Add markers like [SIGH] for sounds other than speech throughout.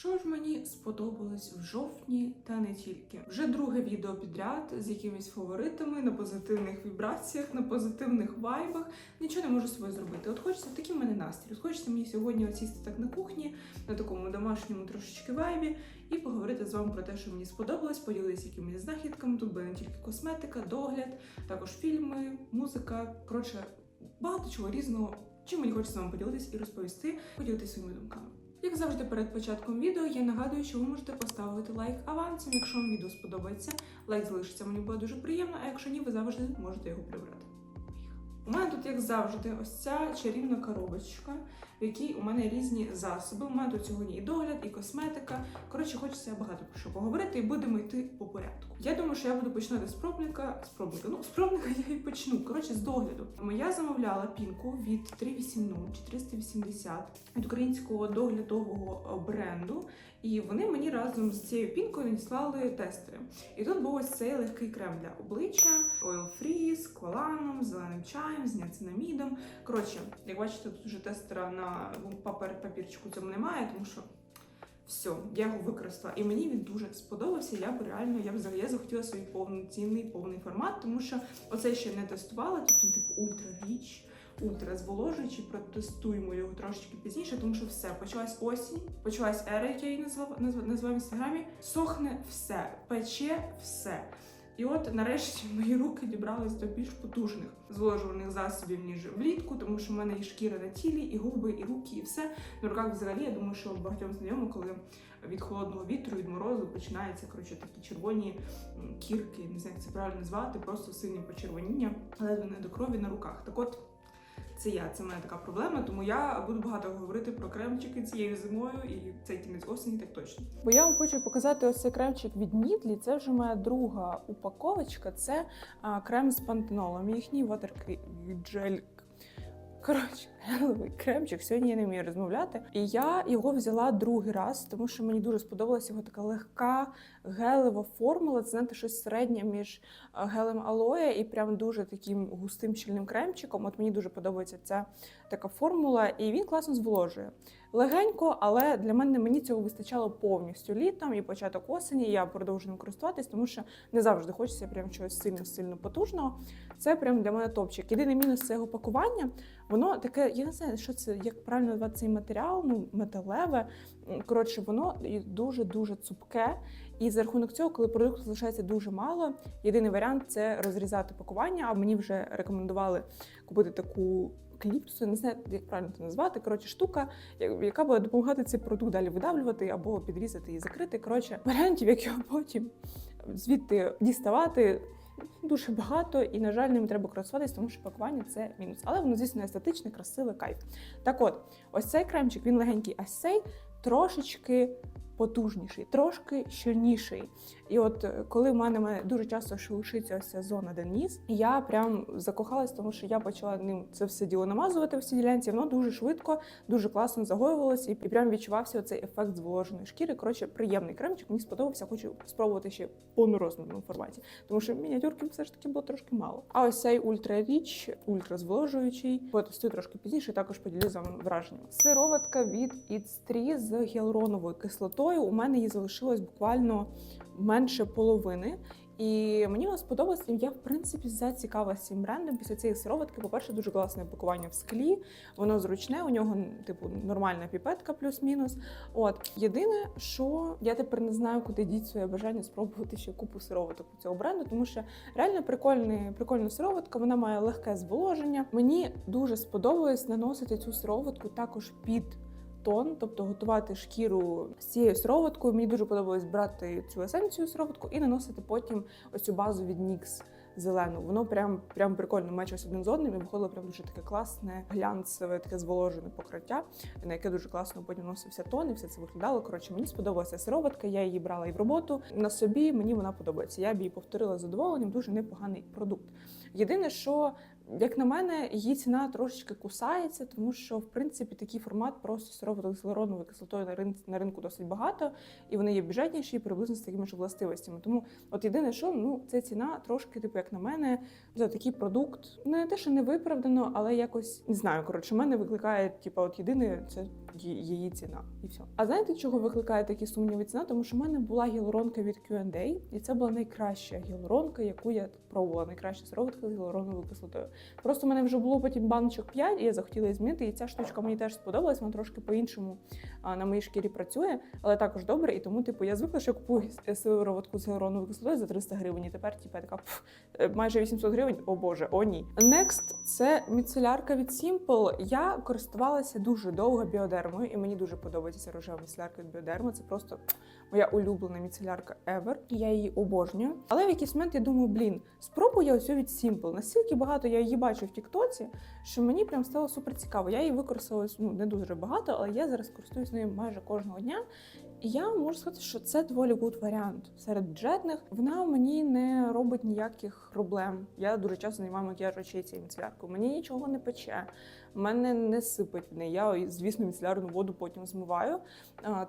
Що ж мені сподобалось в жовтні та не тільки? Вже друге відео підряд з якимись фаворитами на позитивних вібраціях, на позитивних вайбах. Нічого не можу з собою зробити. От хочеться такий в мене настрій. От хочеться мені сьогодні осісти так на кухні, на такому домашньому трошечки вайбі, і поговорити з вами про те, що мені сподобалось, поділитися якимись знахідками. Тут буде не тільки косметика, догляд, також фільми, музика. Коротше, багато чого різного. Чим мені хочеться з вами поділитись і розповісти, поділитися своїми думками. Як завжди, перед початком відео я нагадую, що ви можете поставити лайк авансом. Якщо вам відео сподобається, лайк залишиться, мені буде дуже приємно, а якщо ні, ви завжди можете його прибрати. У мене тут, як завжди, ось ця чарівна коробочка, в якій у мене різні засоби. У мене тут сьогодні і догляд, і косметика. Коротше, хочеться багато про що поговорити, і будемо йти по порядку. Я думаю, що я буду починати з пробника. З пробника. Ну, з пробника я і почну. Коротше, з догляду. Я замовляла пінку від 380 чи 380 від українського доглядового бренду. І вони мені разом з цією пінкою надіслали тестери. І тут був ось цей легкий крем для обличчя, oil free, з коланом, зеленим чаєм, з ніацинамідом. Коротше, як бачите, тут вже тестера на папер папірчику цьому немає, тому що все, я його використала. І мені він дуже сподобався. Я б реально я б взагалі захотіла свій повноцінний повний формат, тому що оцей ще не тестувала. Тут він типу ультра річ. Ультра зволожуючий, протестуємо його трошечки пізніше, тому що все почалась осінь, почалась ера, як я її назвав назва- назвав в інстаграмі. Сохне все, пече все. І от нарешті мої руки дібрались до більш потужних зволожувальних засобів, ніж влітку, тому що в мене і шкіра на тілі, і губи, і руки, і все. На руках взагалі, я думаю, що багатьом знайомо, коли від холодного вітру, від морозу починаються коротше, такі червоні кірки, не знаю, як це правильно назвати, просто сильні почервоніння, ледве не до крові на руках. Так от. Це я, це мене така проблема, тому я буду багато говорити про кремчики цією зимою і цей кінець осені, так точно. Бо я вам хочу показати ось цей кремчик від Нідлі. Це вже моя друга упаковочка. Це а, крем з пантенолом. Їхній water джель. Коротше, гелевий [LAUGHS] кремчик. Сьогодні я не вмію розмовляти. І я його взяла другий раз, тому що мені дуже сподобалася його така легка гелева формула. Це знаєте, щось середнє між гелем алоє і прям дуже таким густим щільним кремчиком. От мені дуже подобається ця така формула, і він класно зволожує. Легенько, але для мене мені цього вистачало повністю літом і початок осені. Я продовжую користуватись, тому що не завжди хочеться прям чогось сильно сильно потужного. Це прям для мене топчик. Єдиний мінус це його пакування. Воно таке, я не знаю, що це як правильно назвати цей матеріал, ну металеве. Коротше, воно дуже дуже цупке. І за рахунок цього, коли продукту залишається дуже мало, єдиний варіант це розрізати пакування. А мені вже рекомендували купити таку кліпсу, не знаю, як правильно це назвати. Коротше, штука, яка буде допомагати цей продукт далі видавлювати або підрізати і закрити. Коротше, варіантів, як його потім звідти діставати. Дуже багато, і, на жаль, ним треба користуватись, тому що пакування це мінус. Але воно, звісно, естетичне, красиве, кайф. Так от, ось цей кремчик, він легенький, а цей трошечки потужніший, трошки щільніший. І от е, коли в мене, дуже часто шелушиться ось ця зона де я прям закохалась, тому що я почала ним це все діло намазувати в цій ділянці. Воно дуже швидко, дуже класно загоювалося, і прям відчувався цей ефект зволоженої шкіри. Коротше, приємний кремчик. Мені сподобався, хочу спробувати ще в повнорозмірному форматі, тому що мініатюрки все ж таки було трошки мало. А ось цей ультра річ, ультра зволожуючий, потестую трошки пізніше. Також поділюсь з вами враженнями. Сироватка від It's 3 з гіалуроновою кислотою. У мене її залишилось буквально менше половини. І мені вона сподобалася. Я в принципі зацікавилася цим брендом після цієї сироватки. По-перше, дуже класне пакування в склі. Воно зручне. У нього типу нормальна піпетка, плюс-мінус. От єдине, що я тепер не знаю, куди діть своє бажання спробувати ще купу сироваток у цього бренду, тому що реально прикольний, прикольна сироватка. Вона має легке зволоження. Мені дуже сподобалось наносити цю сироватку також під тон, тобто готувати шкіру з цією сироваткою. Мені дуже подобалось брати цю есенцію сироватку і наносити потім ось цю базу від NYX зелену. Воно прям прям прикольно мечилось один з одним і виходило прям дуже таке класне, глянцеве, таке зволожене покриття, на яке дуже класно потім носився тон, і все це виглядало. Коротше, мені сподобалася сироватка. Я її брала і в роботу на собі. Мені вона подобається. Я б її повторила з задоволенням. Дуже непоганий продукт. Єдине, що як на мене, її ціна трошечки кусається, тому що в принципі такий формат просто гіалуроновою кислотою на ринку, на ринку досить багато, і вони є бюджетніші, і приблизно з такими ж властивостями. Тому, от єдине, що ну це ціна трошки, типу, як на мене, за такий продукт не те, що не виправдано, але якось не знаю. Коротше, мене викликає, типу, от єдине, це її ціна, і все. А знаєте, чого викликає такі сумніви ціна? Тому що в мене була гіалуронка від Q&A, і це була найкраща гіалуронка, яку я пробувала. Найкраща сироватка з гіалуроновою кислотою. Просто в мене вже було потім баночок 5, і я захотіла її змінити. І ця штучка мені теж сподобалась. Вона трошки по-іншому на моїй шкірі працює, але також добре. І тому, типу, я звикла, що я купую с- сироватку з гіалуроновою кислотою за 300 гривень. І тепер, типу, я така пф, е, майже 800 гривень. О боже, о ні. Next – це міцелярка від Simple. Я користувалася дуже довго біодермою, і мені дуже подобається рожева міцелярка від біодерми. Це просто моя улюблена міцелярка ever. Я її обожнюю. Але в якийсь момент я думаю, блін, спробую я ось від Simple. Настільки багато я її бачу в Тіктоці, що мені прям стало супер цікаво. Я її використала ну, не дуже багато, але я зараз користуюсь нею майже кожного дня. Я можу сказати, що це доволі гуд варіант серед бюджетних. Вона мені не робить ніяких проблем. Я дуже часто знімаю макіяж очей цією. Мені нічого не пече, мене не сипить в. Я, звісно, міцелярну воду потім змиваю.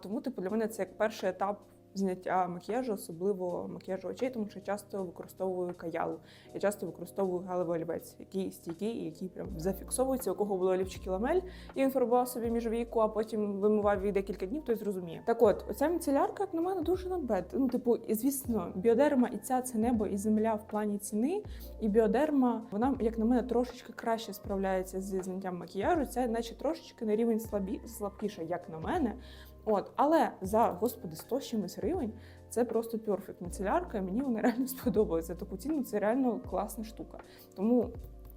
Тому, типу, для мене це як перший етап. Зняття макіяжу, особливо макіяжу очей, тому що часто використовую каялу. Я часто використовую галевий олівець, який стійкий, який прям зафіксовується, у кого були олівчики ламель, і він фарбував собі міжвійку, а потім вимивав її декілька днів, той зрозуміє. Так от, оця міцелярка, як на мене, дуже набет. Ну, типу, і звісно, біодерма і ця це небо і земля в плані ціни. І біодерма, вона, як на мене, трошечки краще справляється зі зняттям макіяжу. Ця, наче трошечки на рівень слабі, слабкіша, як на мене. От, але за господи, 100 з чимось гривень це просто перфект міцелярка, мені вона [LAUGHS] реально сподобалася. Таку ціну це реально класна штука. Тому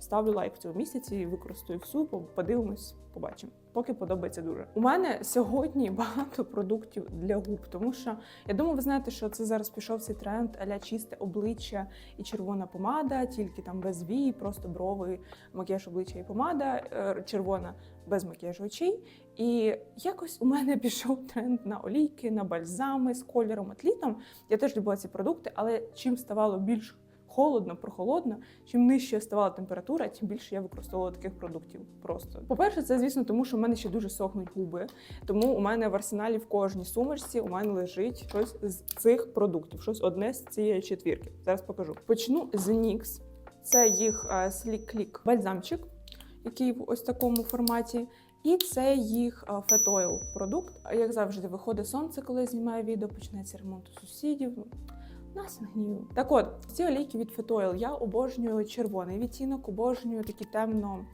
ставлю лайк в цьому місяці використаю всю, подивимось, побачимо. Поки подобається дуже. У мене сьогодні багато продуктів для губ, тому що я думаю, ви знаєте, що це зараз пішов цей тренд аля чисте обличчя і червона помада, тільки там без вій, просто брови, макіяж обличчя і помада, е, червона без макіяжу очей. І якось у мене пішов тренд на олійки, на бальзами з кольором атлітом. Я теж любила ці продукти, але чим ставало більш холодно, прохолодно, чим нижче ставала температура, тим більше я використовувала таких продуктів. Просто по-перше, це звісно, тому що в мене ще дуже сохнуть губи. Тому у мене в арсеналі в кожній сумочці у мене лежить щось з цих продуктів, щось одне з цієї четвірки. Зараз покажу. Почну з NYX. Це їх е, Sleek Click бальзамчик, який в ось такому форматі. І це їх Oil продукт. Як завжди, виходить сонце, коли я знімаю відео, починається ремонт у сусідів. Нас гнів. Так от, ці олійки від Fat я обожнюю червоний відтінок, обожнюю такі темно,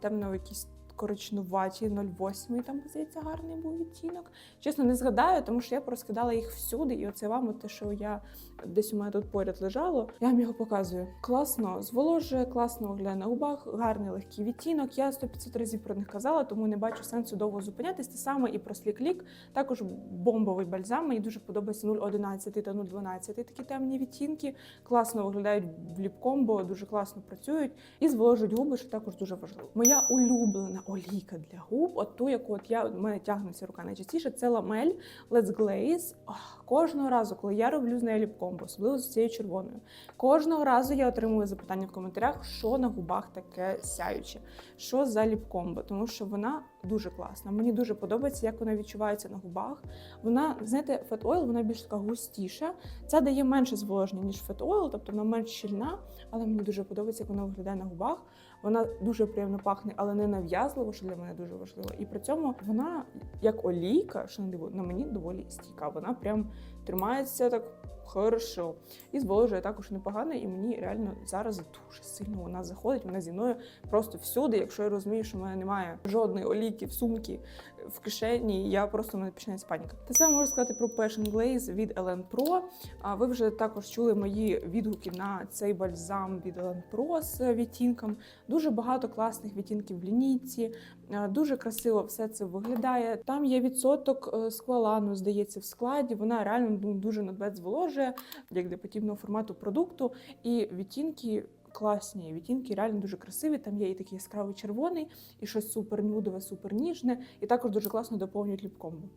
темно якісь коричнуваті 08, там здається, гарний був відтінок. Чесно, не згадаю, тому що я порозкидала їх всюди, і оце вам, те, що я десь у мене тут поряд лежало. Я вам його показую. Класно зволожує, класно виглядає на губах, гарний легкий відтінок. Я 100-500 разів про них казала, тому не бачу сенсу довго зупинятись. Те саме і про слік-лік. Також бомбовий бальзам. Мені дуже подобається 0,11 та 0,12 такі темні відтінки. Класно виглядають в ліпкомбо, дуже класно працюють і зволожують губи, що також дуже важливо. Моя улюблена олійка для губ, от ту, яку от я у мене тягнеться рука найчастіше, це ламель Let's Glaze. Ох, кожного разу, коли я роблю з нею ліпкомбо, особливо з цією червоною, кожного разу я отримую запитання в коментарях, що на губах таке сяюче, що за ліпкомбо, тому що вона дуже класна. Мені дуже подобається, як вона відчувається на губах. Вона, знаєте, Fat Oil, вона більш така густіша. Ця дає менше зволоження, ніж Fat Oil, тобто вона менш щільна, але мені дуже подобається, як вона виглядає на губах. Вона дуже приємно пахне, але не нав'язливо, що для мене дуже важливо. І при цьому вона як олійка, що не диво, на мені доволі стійка. Вона прям тримається так хорошо. І зволожує також непогано, і мені реально зараз дуже сильно вона заходить. Вона зі мною просто всюди. Якщо я розумію, що в мене немає жодної олійки в сумці, в кишені, я просто в мене починається паніка. Те саме можу сказати про Passion Glaze від Ellen Pro. А ви вже також чули мої відгуки на цей бальзам від Ellen Pro з відтінком. Дуже багато класних відтінків в лінійці. Е, Дуже красиво все це виглядає. Там є відсоток е, сквалану, здається, в складі. Вона реально ну, дуже надвець зволожує, як для подібного формату продукту. І відтінки класні. Відтінки реально дуже красиві. Там є і такий яскравий червоний, і щось супер нюдове, супер ніжне, і також дуже класно доповнюють ліпкомбо.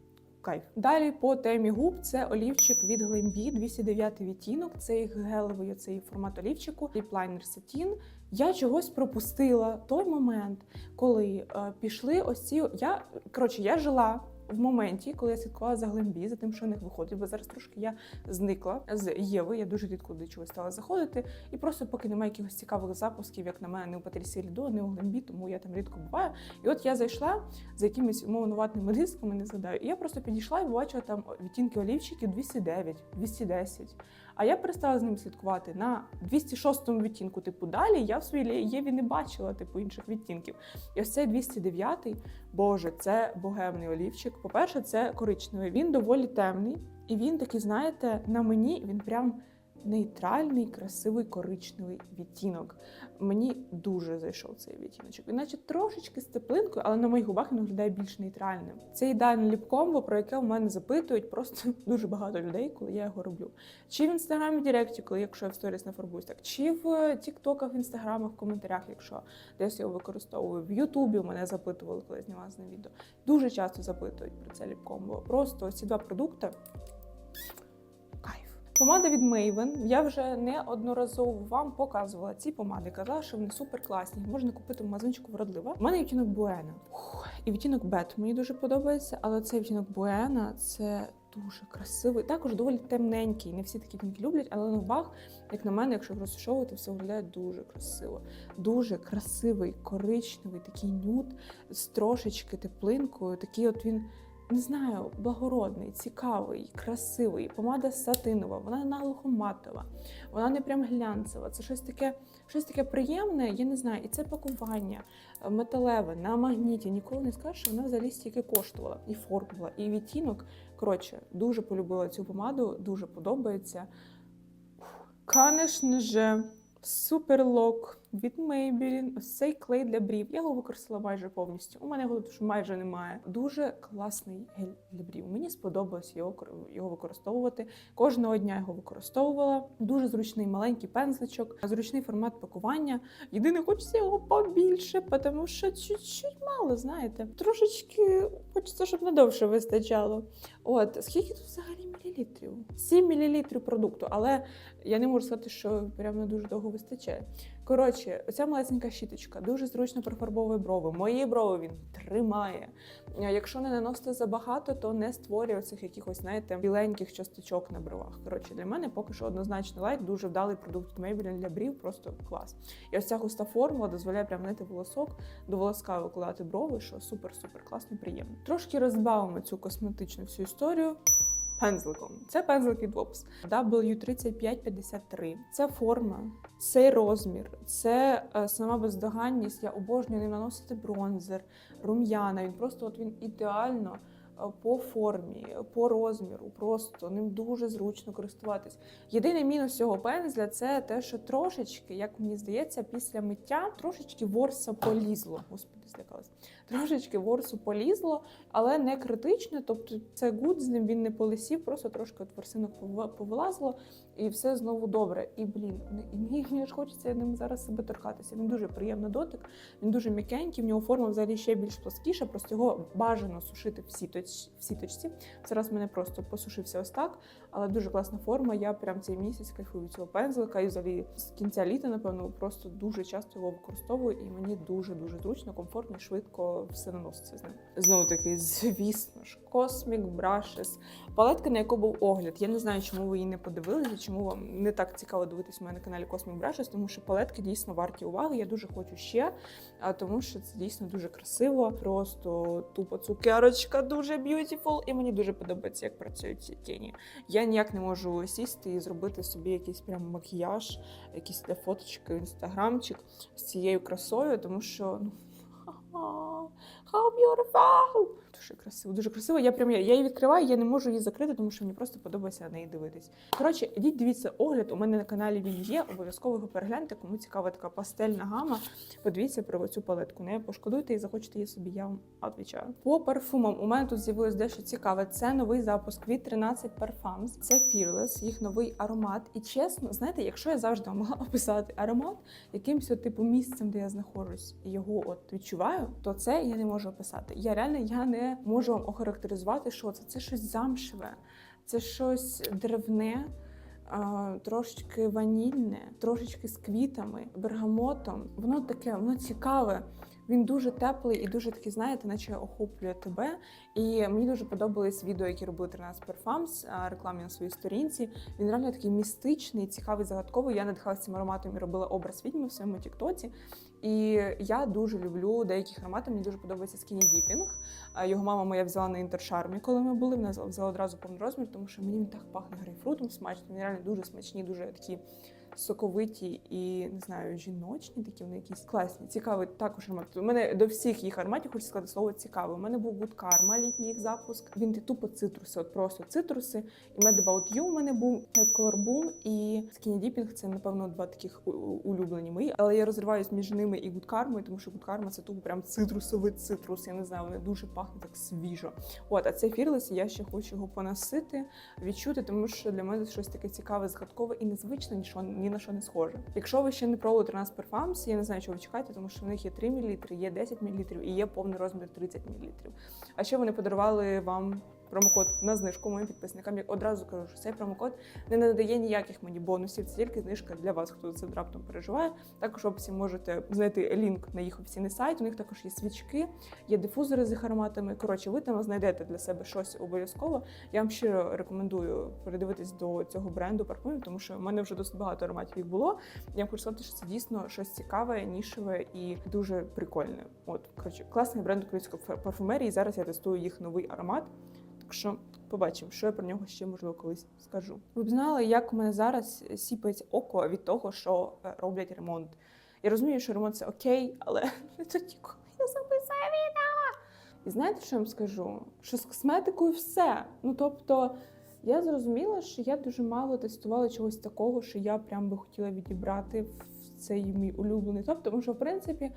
Кайф. Далі по темі губ це олівчик від Glambi, 209 відтінок. Це їх гелевий цей формат олівчику. Ліплайнер сатін. Я чогось пропустила той момент, коли е, пішли ось ці. Я коротше, я жила в моменті, коли я слідкувала за Глембі, за тим, що у них виходить. Бо зараз трошки я зникла з Єви. Я дуже рідко до чогось стала заходити. І просто поки немає якихось цікавих запусків, як на мене, не у Патрісі Лідо, не у Глембі, тому я там рідко буваю. І от я зайшла за якимись умовнуватними дисками, не згадаю. І я просто підійшла і побачила там відтінки олівчиків 209, 210. А я перестала з ним слідкувати на 206-му відтінку. Типу, далі я в своїй Єві не бачила типу інших відтінків. І ось цей 209-й, боже, це богемний олівчик. По-перше, це коричневий. Він доволі темний, і він такий, знаєте, на мені він прям нейтральний, красивий коричневий відтінок. Мені дуже зайшов цей відтіночок. Він наче трошечки з теплинкою, але на моїх губах він виглядає більш нейтральним. Це ідеальне ліп-комбо, про яке у мене запитують просто [LAUGHS] дуже багато людей, коли я його роблю. Чи в інстаграмі Директі, коли якщо я в сторіс не фарбуюсь так, чи в Тіктоках, в інстаграмах, в коментарях, якщо десь його використовую. В Ютубі мене запитували, коли я знімала з ним відео. Дуже часто запитують про це ліп-комбо. Просто ці два продукти. Помада від Maven. Я вже неодноразово вам показувала ці помади. Казала, що вони супер класні. Можна купити в магазинчику вродлива. У мене відтінок Буена. І відтінок Бет мені дуже подобається, але цей відтінок Буена це дуже красивий. Також доволі темненький. Не всі такі відтінки люблять, але на губах, як на мене, якщо розташовувати, все виглядає дуже красиво. Дуже красивий, коричневий, такий нюд з трошечки теплинкою. Такий от він не знаю, благородний, цікавий, красивий. Помада сатинова, вона наглухо матова, вона не прям глянцева. Це щось таке, щось таке приємне, я не знаю, і це пакування е, металеве на магніті. Ніколи не скажеш, що вона взагалі стільки коштувала. І формула, і відтінок. Коротше, дуже полюбила цю помаду, дуже подобається. Конечно же, суперлок від Maybelline. Ось цей клей для брів. Я його використала майже повністю. У мене його тут майже немає. Дуже класний гель для брів. Мені сподобалось його, його використовувати. Кожного дня його використовувала. Дуже зручний маленький пензличок, зручний формат пакування. Єдине, хочеться його побільше, тому що чуть-чуть мало, знаєте. Трошечки хочеться, щоб надовше вистачало. От, скільки тут взагалі? 7 мілілітрів продукту, але я не можу сказати, що прямо дуже довго вистачає. Коротше, оця малесенька щіточка дуже зручно профарбовує брови. Мої брови він тримає. Якщо не наносити забагато, то не створює оцих якихось, знаєте, біленьких часточок на бровах. Коротше, для мене поки що однозначно лайк, дуже вдалий продукт Maybelline для брів, просто клас. І ось ця густа формула дозволяє прямо знаєте, волосок до волоска викладати брови, що супер-супер класно, приємно. Трошки розбавимо цю косметичну всю історію. Пензликом. Це пензлик від Wops W3553. Це форма, цей розмір, це е, сама бездоганність. Я обожнюю ним наносити бронзер, рум'яна. Він просто от він ідеально е, по формі, по розміру. Просто ним дуже зручно користуватись. Єдиний мінус цього пензля це те, що трошечки, як мені здається, після миття трошечки ворса полізло. Господи, злякалась. Трошечки ворсу полізло, але не критично. Тобто це гуд, з ним він не полисів, просто трошки от ворсинок повилазило, і все знову добре. І блін, мені, мені ж хочеться ним зараз себе торкатися. Він дуже приємний дотик, він дуже м'якенький, в нього форма взагалі ще більш плоскіша, просто його бажано сушити в сіточ, в сіточці. Зараз мене просто посушився ось так, але дуже класна форма. Я прям цей місяць кайфую цього пензлика і взагалі з кінця літа, напевно, просто дуже часто його використовую, і мені дуже дуже зручно, комфортно і швидко все наноситься з ним. Знову таки, звісно ж, Cosmic Brushes. Палетка, на яку був огляд. Я не знаю, чому ви її не подивилися, чому вам не так цікаво дивитися у мене на каналі Cosmic Brushes, тому що палетки дійсно варті уваги. Я дуже хочу ще, а тому що це дійсно дуже красиво. Просто тупо цукерочка, дуже beautiful, і мені дуже подобається, як працюють ці тіні. Я ніяк не можу сісти і зробити собі якийсь прям макіяж, якийсь для фоточки, інстаграмчик з цією красою, тому що ну. Oh, how beautiful! Дуже красиво, дуже красиво. Я прям я її відкриваю, я не можу її закрити, тому що мені просто подобається на неї дивитись. Коротше, ідіть, дивіться огляд. У мене на каналі він є. Обов'язково його перегляньте. Кому цікава така пастельна гама. Подивіться про цю палетку. Не пошкодуйте і захочете її собі. Я вам відвічаю. По парфумам у мене тут з'явилось дещо цікаве. Це новий запуск від 13 Parfums. Це Fearless, їх новий аромат. І чесно, знаєте, якщо я завжди могла [LAUGHS] описати аромат якимось от, типу місцем, де я знаходжусь, його от відчуваю, то це я не можу описати. Я реально я не можу вам охарактеризувати, що це. Це щось замшеве, це щось деревне. трошечки ванільне, трошечки з квітами, бергамотом. Воно таке, воно цікаве. Він дуже теплий і дуже такий, знаєте, наче охоплює тебе. І мені дуже подобались відео, які робили 13 Perfumes, рекламі на своїй сторінці. Він реально такий містичний, цікавий, загадковий. Я надихалася цим ароматом і робила образ відьми в своєму тіктоці. І я дуже люблю деяких ароматів. Мені дуже подобається Skinny Dipping. Його мама моя взяла на інтершармі, коли ми були. Вона взяла одразу повний розмір, тому що мені він так пахне грейпфрутом смачно. Вони реально дуже смачні, дуже такі соковиті і не знаю, жіночні, такі вони якісь класні. Цікавий також аромат. У мене до всіх їх ароматів хочу сказати слово цікаве. У мене був Good літній їх запуск. Він тупо цитруси, от просто цитруси. І Mad About You у мене був і от Color Boom і Skinny Dipping. Це напевно два таких улюблені мої. Але я розриваюсь між ними і Good тому що Good це тупо прям цитрусовий цитрус. Я не знаю, вони дуже пахнуть так свіжо. От, а цей Fearless, я ще хочу його поносити, відчути, тому що для мене щось таке цікаве, згадкове і незвичне, ні, що, ні на що не схоже. Якщо ви ще не пробували 13 перфамс, я не знаю, чого ви чекаєте, тому що в них є 3 мл, є 10 мл і є повний розмір 30 мл. А ще вони подарували вам. Промокод на знижку моїм підписникам. Я одразу кажу, що цей промокод не надає ніяких мені бонусів, це тільки знижка для вас, хто це раптом переживає. Також в описі можете знайти лінк на їх офіційний сайт. У них також є свічки, є дифузори з їх ароматами. Коротше, ви там знайдете для себе щось обов'язково. Я вам щиро рекомендую передивитись до цього бренду парфумів, тому що в мене вже досить багато ароматів їх було. Я вам хочу сказати, що це дійсно щось цікаве, нішеве і дуже прикольне. От коротше, класний бренд української парфумерії. Зараз я тестую їх новий аромат. Так що побачимо, що я про нього ще можливо колись скажу. Ви б знали, як у мене зараз сіпається око від того, що е, роблять ремонт. Я розумію, що ремонт це окей, але [LAUGHS] не тоді, коли я записую відео. І знаєте, що я вам скажу? Що з косметикою все. Ну тобто, я зрозуміла, що я дуже мало тестувала чогось такого, що я прям би хотіла відібрати в цей мій улюблений топ, тому що, в принципі,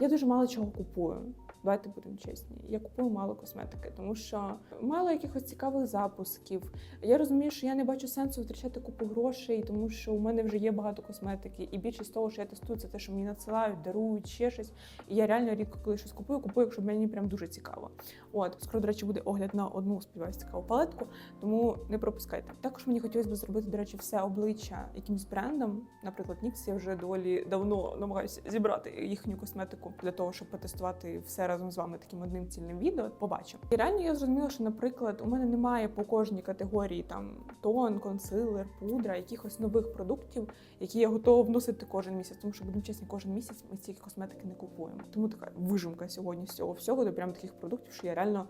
я дуже мало чого купую. Давайте будемо чесні. Я купую мало косметики, тому що мало якихось цікавих запусків. Я розумію, що я не бачу сенсу витрачати купу грошей, тому що у мене вже є багато косметики, і більшість того, що я тестую, це те, що мені надсилають, дарують ще щось. І я реально рідко, коли щось купую, купую, якщо мені прям дуже цікаво. От скоро, до речі, буде огляд на одну сподіваюся, цікаву палетку, тому не пропускайте. Також мені хотілося б зробити, до речі, все обличчя якимсь брендом. Наприклад, NYX, я вже доволі давно намагаюся зібрати їхню косметику для того, щоб потестувати все разом з вами таким одним цільним відео. Побачимо. І реально я зрозуміла, що, наприклад, у мене немає по кожній категорії там тон, консилер, пудра, якихось нових продуктів, які я готова вносити кожен місяць. Тому що будемо чесні, кожен місяць ми стільки косметики не купуємо. Тому така вижимка сьогодні з цього всього до прям таких продуктів, що я реально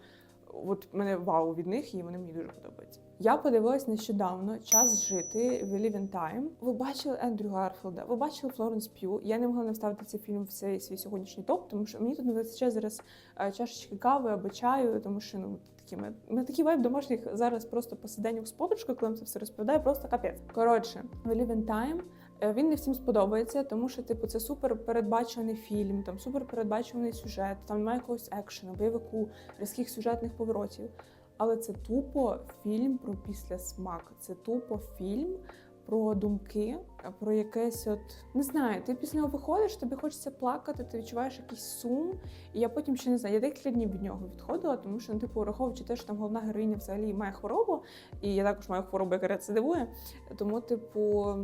от мене вау від них, і вони мені дуже подобаються. Я подивилась нещодавно час жити в in Time. Ви бачили Ендрю Гарфілда, ви бачили Флоренс П'ю. Я не могла не вставити цей фільм в цей свій сьогоднішній топ, тому що мені тут не вистачає зараз е, чашечки кави або чаю, тому що ну такі ми, ми такий вайб домашніх зараз просто посиденьок з подружкою, коли це все розповідає, просто капець. Коротше, в in Time Він не всім сподобається, тому що типу це супер передбачуваний фільм, там супер передбачуваний сюжет, там немає якогось екшену, бойовику, різких сюжетних поворотів. Але це тупо фільм про післясмак. Це тупо фільм про думки, про якесь от не знаю. Ти після нього виходиш, тобі хочеться плакати, ти відчуваєш якийсь сум. І я потім ще не знаю. Я декілька днів від нього відходила, тому що ну, типу, враховуючи те, що там головна героїня взагалі має хворобу, і я також маю хворобу, яка рецидивує. Тому, типу,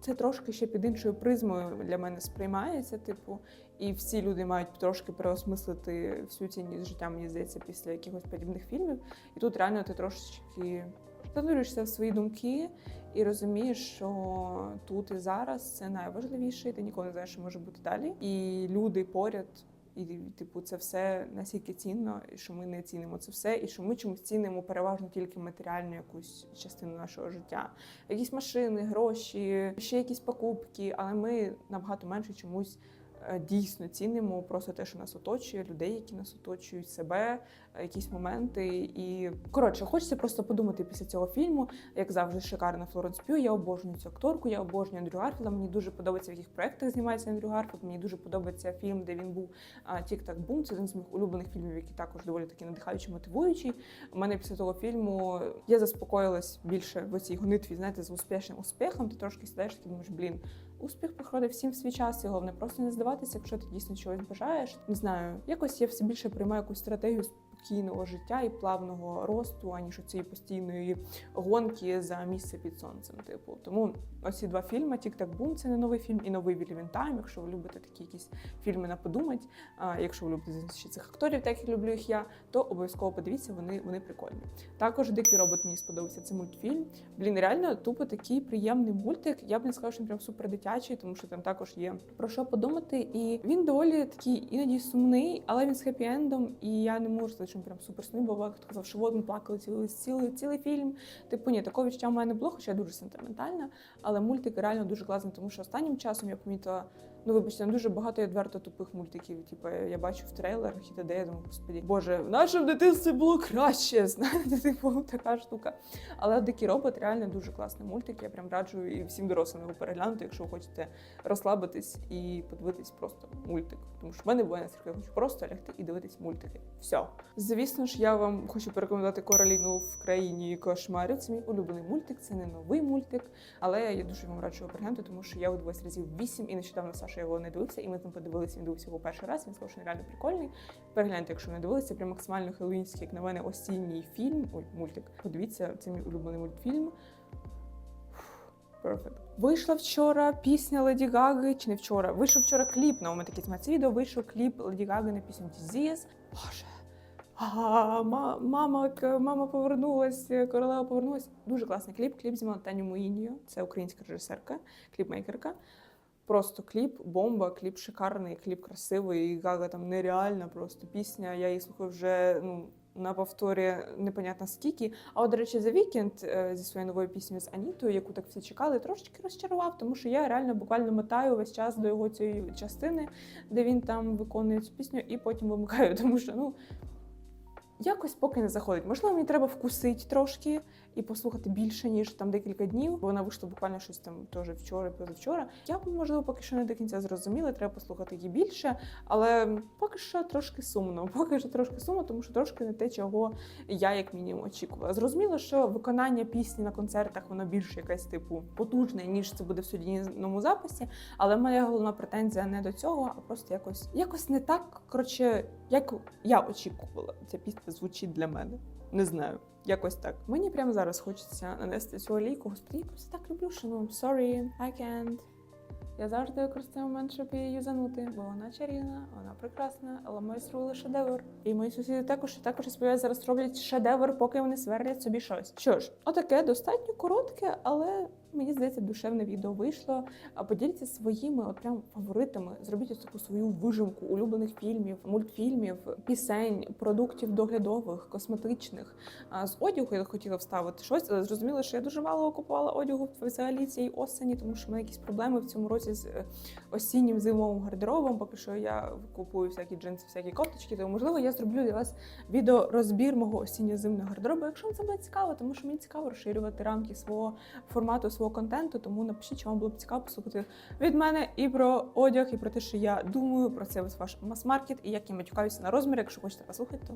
це трошки ще під іншою призмою для мене сприймається. Типу, і всі люди мають трошки переосмислити всю цінність життя, мені здається, після якихось подібних фільмів. І тут реально ти трошечки занурюєшся в свої думки і розумієш, що тут і зараз це найважливіше, і ти ніколи не знаєш, що може бути далі. І люди поряд. І, типу, це все настільки цінно, що ми не цінимо це все, і що ми чомусь цінимо переважно тільки матеріальну якусь частину нашого життя. Якісь машини, гроші, ще якісь покупки, але ми набагато менше чомусь дійсно цінимо просто те, що нас оточує, людей, які нас оточують, себе, е, якісь моменти. І коротше, хочеться просто подумати після цього фільму, як завжди, шикарна Флоренс П'ю. Я обожнюю цю акторку, я обожнюю Андрю Гарфілда. Мені дуже подобається, в яких проєктах знімається Андрю Гарфілд. Мені дуже подобається фільм, де він був Тік-так бум. Це один з моїх улюблених фільмів, який також доволі таки надихаючий, мотивуючий. У мене після того фільму я заспокоїлась більше в цій гонитві, знаєте, з успішним успіхом. Ти трошки сідаєш і думаєш, блін. Успіх приходить всім в свій час, і головне просто не здаватися, якщо ти дійсно чогось бажаєш. Не знаю, якось я все більше приймаю якусь стратегію спокійного життя і плавного росту, аніж цієї постійної гонки за місце під сонцем. Типу, тому оці два фільми Тік так бум це не новий фільм, і новий Вільвін Тайм, якщо ви любите такі якісь фільми на подумать. А якщо ви любите ще цих акторів, так як люблю їх я, то обов'язково подивіться, вони, вони прикольні. Також дикий робот мені сподобався. Це мультфільм. Блін, реально тупо такий приємний мультик. Я б не сказала, що він прям супер дитячий, тому що там також є про що подумати. І він доволі такий іноді сумний, але він з хеппі-ендом. І я не можу сказати, він прям супер сумний, бо хто казав, що от ми плакали цілий, цілий, цілий фільм. Типу, ні, такого відчуття в мене не було, хоча я дуже сентиментальна. Але мультик реально дуже класні, тому що останнім часом я помітила. Ну, вибачте, дуже багато відверто тупих мультиків. Типу, я бачу в трейлерах і т.д. Я думаю, господі, боже, в нашому дитинстві було краще. [LAUGHS] Знаєте, типу, така штука. Але дикий робот реально дуже класний мультик. Я прям раджу і всім дорослим його переглянути, якщо ви хочете розслабитись і подивитись просто мультик. Тому що в мене буває настільки, я хочу просто лягти і дивитись мультики. Все. Звісно ж, я вам хочу порекомендувати Короліну в країні кошмарів. Це мій улюблений мультик, це не новий мультик, але я дуже вам раджу його переглянути, тому що я його дивилась разів вісім, і нещодавно Саша його не дивився, і ми ним подивилися. Він дивився його перший раз. Він сказав, що він реально прикольний. Перегляньте, якщо не дивилися, прям максимально хеллоуінський, як на мене, осінній фільм. Ой, мультик. Подивіться, це мій улюблений мультфільм. Perfect. Вийшла вчора пісня Леді Гаги, чи не вчора? Вийшов вчора кліп на момент такі це відео. Вийшов кліп Леді Гаги на пісню Disease. Боже. А, мама, мама повернулась, королева повернулась. Дуже класний кліп. Кліп знімала Таню Муїньо. Це українська режисерка, кліпмейкерка. Просто кліп, бомба, кліп шикарний, кліп красивий. і Гага там нереальна просто пісня. Я її слухаю вже ну, на повторі непонятно скільки. А от, до речі, за вікенд зі своєю новою піснею з Анітою, яку так всі чекали, трошечки розчарував, тому що я реально буквально мотаю весь час до його цієї частини, де він там виконує цю пісню, і потім вимикаю, [LAUGHS] тому що ну. Якось поки не заходить. Можливо, мені треба вкусити трошки і послухати більше, ніж там декілька днів. Бо вона вийшла буквально щось там теж вчора, позавчора. Я б, можливо, поки що не до кінця зрозуміла, треба послухати її більше. Але поки що трошки сумно. [LAUGHS] Поки що трошки сумно, тому що трошки не те, чого я як мінімум очікувала. Зрозуміло, що виконання пісні на концертах воно більш якесь типу потужне, ніж це буде в студійному записі. Але моя головна претензія не до цього, а просто якось якось не так. Коротше, як я очікувала, ця пісня звучить для мене. Не знаю. Якось так. Мені прямо зараз хочеться нанести цю олійку. Господи, я так люблю, що ну sorry, I can't. Я завжди використаю момент, щоб її юзанути, бо вона чарівна, вона прекрасна, але ми зробили шедевр. І мої сусіди також також я зараз роблять шедевр, поки вони сверлять собі щось. Що ж, отаке достатньо коротке, але мені здається, душевне відео вийшло. Поділіться своїми от прям фаворитами. Зробіть ось таку свою вижимку улюблених фільмів, мультфільмів, пісень, продуктів доглядових, косметичних. З одягу я хотіла вставити щось, але зрозуміла, що я дуже мало купувала одягу взагалі цієї осені, тому що в мене якісь проблеми в цьому році з е, осіннім зимовим гардеробом. Поки що я купую всякі джинси, всякі кофточки. Тому можливо я зроблю для вас відео розбір мого осінньо-зимного гардеробу. Якщо вам це буде цікаво, тому що мені цікаво розширювати рамки свого формату, свого контенту. Тому напишіть, чи вам було б цікаво послухати від мене і про одяг, і про те, що я думаю про це ваш мас-маркет, і як я матюкаюся на розмір. Якщо хочете послухати, то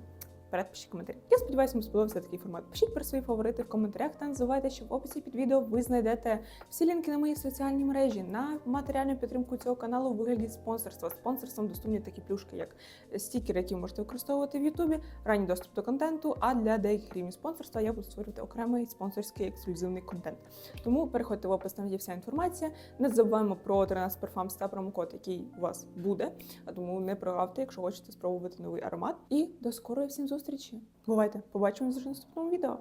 вперед пишіть коментарі. Я сподіваюся, вам сподобався такий формат. Пишіть про свої фаворити в коментарях та не забувайте, що в описі під відео ви знайдете всі лінки на мої соціальні мережі на матеріальну підтримку цього каналу у вигляді спонсорства. Спонсорством доступні такі плюшки, як стікери, які ви можете використовувати в Ютубі, ранній доступ до контенту. А для деяких рівнів спонсорства я буду створювати окремий спонсорський ексклюзивний контент. Тому переходьте в опис, там є вся інформація. Не забуваємо про 13 перфамс та промокод, який у вас буде. А тому не прогавте, якщо хочете спробувати новий аромат. І до скорої всім зустрічі. Бувайте, побачимося вже наступному відео.